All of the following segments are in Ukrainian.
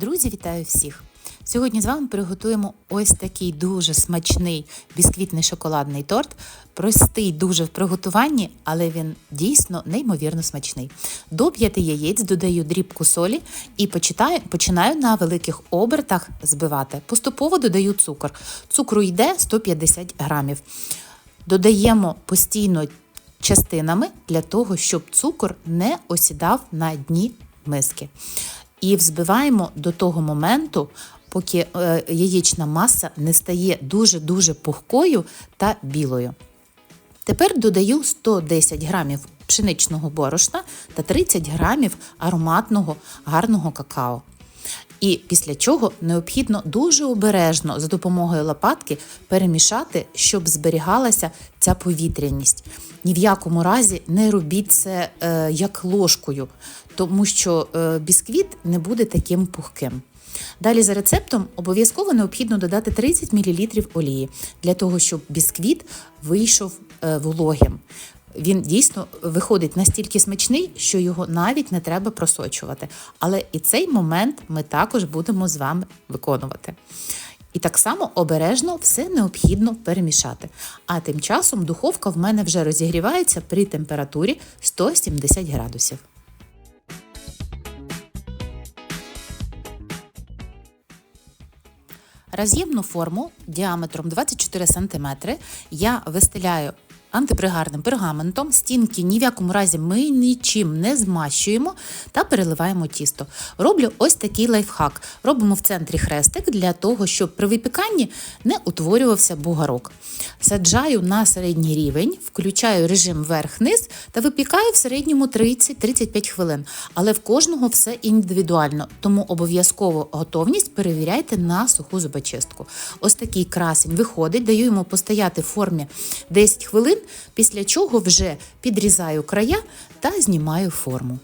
Друзі, вітаю всіх! Сьогодні з вами приготуємо ось такий дуже смачний бісквітний шоколадний торт. Простий дуже в приготуванні, але він дійсно неймовірно смачний. До 5 яєць додаю дрібку солі і почитаю, починаю на великих обертах збивати. Поступово додаю цукор. Цукру йде 150 грамів. Додаємо постійно частинами для того, щоб цукор не осідав на дні миски. І взбиваємо до того моменту, поки е, яєчна маса не стає дуже-дуже пухкою та білою. Тепер додаю 110 грамів пшеничного борошна та 30 грамів ароматного гарного какао. І після чого необхідно дуже обережно за допомогою лопатки перемішати, щоб зберігалася ця повітряність. Ні в якому разі не робіть це е, як ложкою, тому що е, бісквіт не буде таким пухким. Далі за рецептом обов'язково необхідно додати 30 мл олії для того, щоб бісквіт вийшов е, вологим. Він дійсно виходить настільки смачний, що його навіть не треба просочувати. Але і цей момент ми також будемо з вами виконувати. І так само обережно все необхідно перемішати. А тим часом духовка в мене вже розігрівається при температурі 170 градусів. Роз'ємну форму діаметром 24 см я вистеляю антипригарним пергаментом, стінки ні в якому разі ми нічим не змащуємо та переливаємо тісто. Роблю ось такий лайфхак. Робимо в центрі хрестик для того, щоб при випіканні не утворювався бугарок. Саджаю на середній рівень, включаю режим верх-низ та випікаю в середньому 30-35 хвилин. Але в кожного все індивідуально, тому обов'язково готовність перевіряйте на суху зубочистку. Ось такий красень виходить, даю йому постояти в формі 10 хвилин, після чого вже підрізаю края та знімаю форму.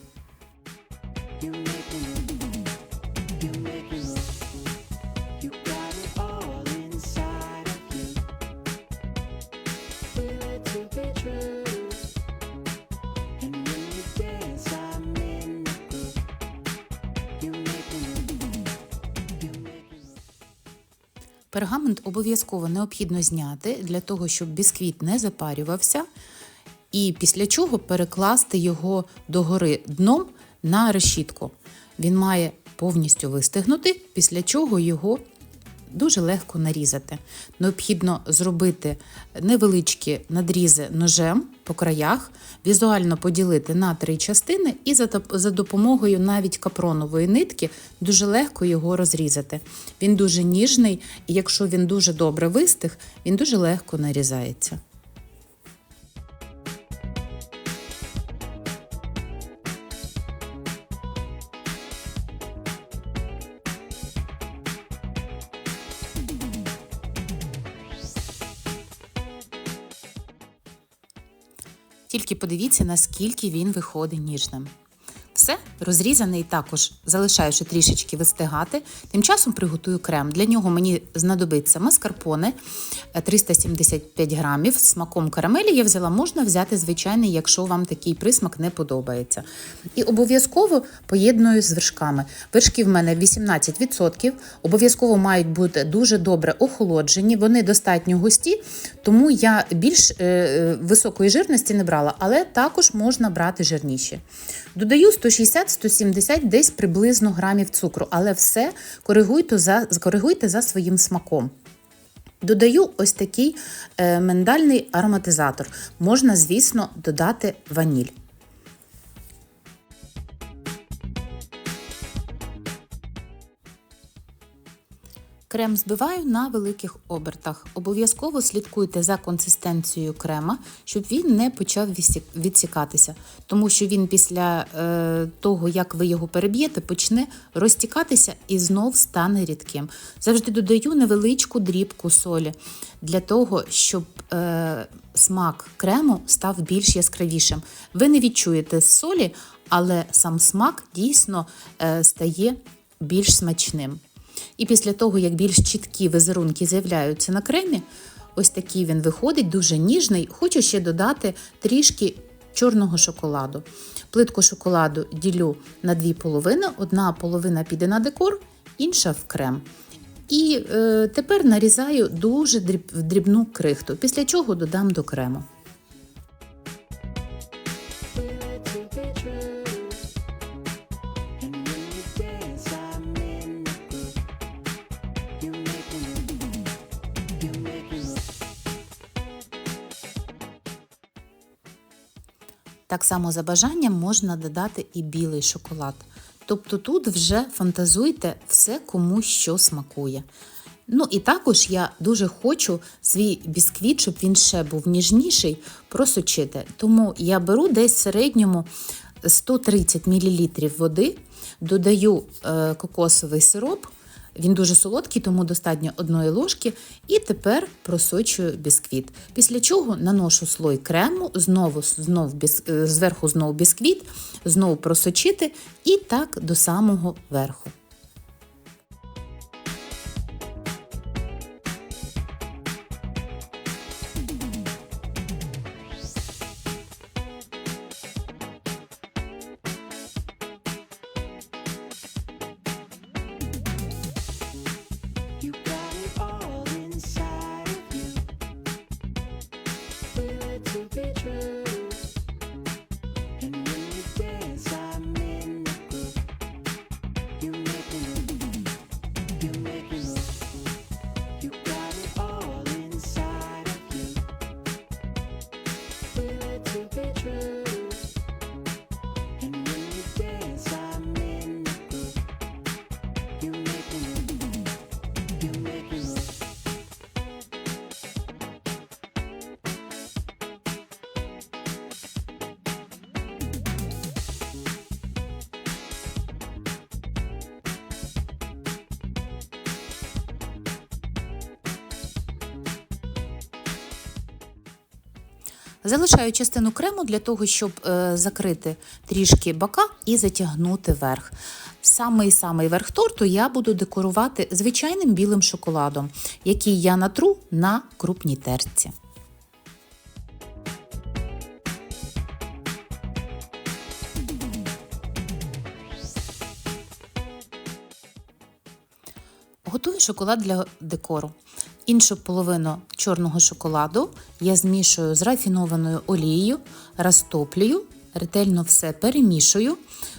Пергамент обов'язково необхідно зняти для того, щоб бісквіт не запарювався, і після чого перекласти його догори дном на решітку. Він має повністю вистигнути, після чого його дуже легко нарізати. Необхідно зробити невеличкі надрізи ножем по краях, візуально поділити на три частини і за, допомогою навіть капронової нитки дуже легко його розрізати. Він дуже ніжний, і якщо він дуже добре вистиг, він дуже легко нарізається. Тільки подивіться, наскільки він виходить ніжним. Все, розрізаний також залишаю ще трішечки вистигати. Тим часом приготую крем. Для нього мені знадобиться маскарпоне е, 375 грамів. З смаком карамелі я взяла, можна взяти звичайний, якщо вам такий присмак не подобається. І обов'язково поєдную з вершками. Вершки в мене 18%. Обов'язково мають бути дуже добре охолоджені, вони достатньо густі, тому я більш е, е, високої жирності не брала, але також можна брати жирніші. Додаю 160-170 десь приблизно грамів цукру, але все коригуйте за, коригуйте за своїм смаком. Додаю ось такий е, миндальний ароматизатор. Можна, звісно, додати ваніль. Крем збиваю на великих обертах. Обов'язково слідкуйте за консистенцією крема, щоб він не почав відсікатися, тому що він після е, того, як ви його переб'єте, почне розтікатися і знов стане рідким. Завжди додаю невеличку дрібку солі для того, щоб е, смак крему став більш яскравішим. Ви не відчуєте солі, але сам смак дійсно е, стає більш смачним. І після того, як більш чіткі візерунки з'являються на кремі, ось такий він виходить, дуже ніжний. Хочу ще додати трішки чорного шоколаду. Плитку шоколаду ділю на дві половини, одна половина піде на декор, інша в крем. І е, тепер нарізаю дуже дріб, дрібну крихту, після чого додам до крему. Так само за бажанням можна додати і білий шоколад. Тобто тут вже фантазуйте все кому що смакує. Ну і також я дуже хочу свій бісквіт, щоб він ще був ніжніший, просочити. Тому я беру десь в середньому 130 мл води, додаю е, кокосовий сироп. Він дуже солодкий, тому достатньо одної ложки. І тепер просочую бісквіт. Після чого наношу слой крему, знову, знов е, зверху знову бісквіт, знову просочити і так до самого верху. Залишаю частину крему для того, щоб е, закрити трішки бока і затягнути верх. Самий самий верх торту я буду декорувати звичайним білим шоколадом, який я натру на крупній терці. Готую шоколад для декору. Іншу половину чорного шоколаду я змішую з рафінованою олією, розтоплюю, ретельно все перемішую.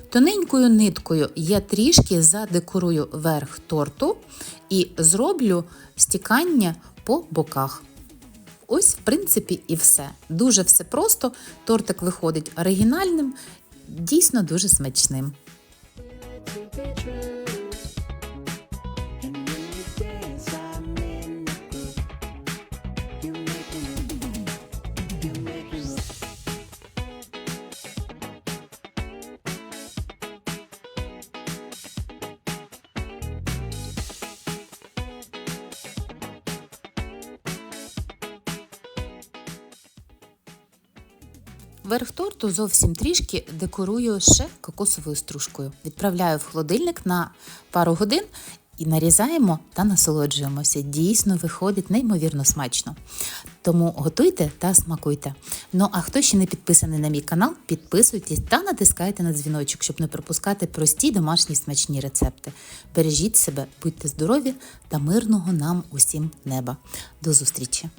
Тоненькою ниткою я трішки задекорую верх торту і зроблю стікання по боках. Ось, в принципі, і все. Дуже все просто. Тортик виходить оригінальним, дійсно дуже смачним. Верх торту зовсім трішки декорую ще кокосовою стружкою. Відправляю в холодильник на пару годин і нарізаємо та насолоджуємося. Дійсно виходить неймовірно смачно. Тому готуйте та смакуйте. Ну а хто ще не підписаний на мій канал, підписуйтесь та натискайте на дзвіночок, щоб не пропускати прості домашні смачні рецепти. Бережіть себе, будьте здорові та мирного нам усім неба. До зустрічі!